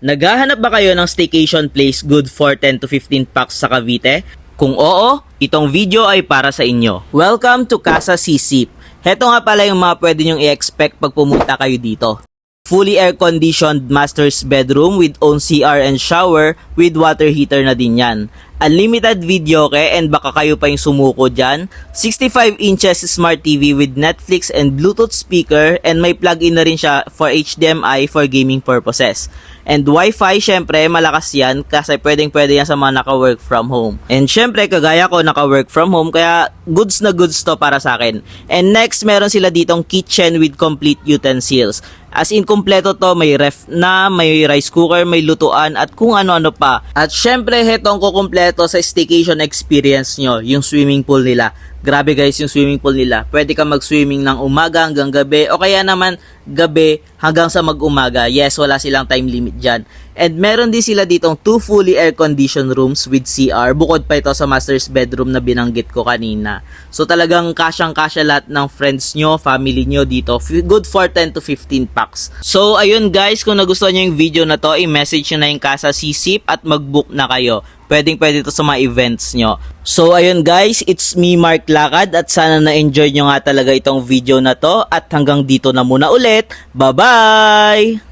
Naghahanap ba kayo ng staycation place good for 10 to 15 packs sa Cavite? Kung oo, itong video ay para sa inyo. Welcome to Casa Sisip. Heto nga pala yung mga pwede nyong i-expect pag pumunta kayo dito. Fully air-conditioned master's bedroom with own CR and shower with water heater na din yan. Unlimited video ke and baka kayo pa yung sumuko dyan. 65 inches smart TV with Netflix and Bluetooth speaker and may plug-in na rin siya for HDMI for gaming purposes. And Wi-Fi, syempre, malakas yan kasi pwedeng pwede yan sa mga naka-work from home. And syempre, kagaya ko, naka-work from home, kaya goods na goods to para sa akin. And next, meron sila ditong kitchen with complete utensils. As in, kompleto to, may ref na, may rice cooker, may lutuan, at kung ano-ano pa. At syempre, hetong ko kompleto sa staycation experience nyo, yung swimming pool nila. Grabe guys, yung swimming pool nila. Pwede ka mag-swimming ng umaga hanggang gabi, o kaya naman gabi hanggang sa mag-umaga. Yes, wala silang time limit dyan. And meron din sila ditong two fully air-conditioned rooms with CR, bukod pa ito sa master's bedroom na binanggit ko kanina. So talagang kasyang-kasya lahat ng friends nyo, family nyo dito. Good for 10 to 15 packs. So ayun guys, kung nagustuhan nyo yung video na to, i-message nyo na yung Casa Sisip at mag-book na kayo. Pwedeng pwede to sa mga events nyo. So ayun guys, it's me Mark Lakad at sana na-enjoy nyo nga talaga itong video na to at hanggang dito na muna ulit. Bye-bye!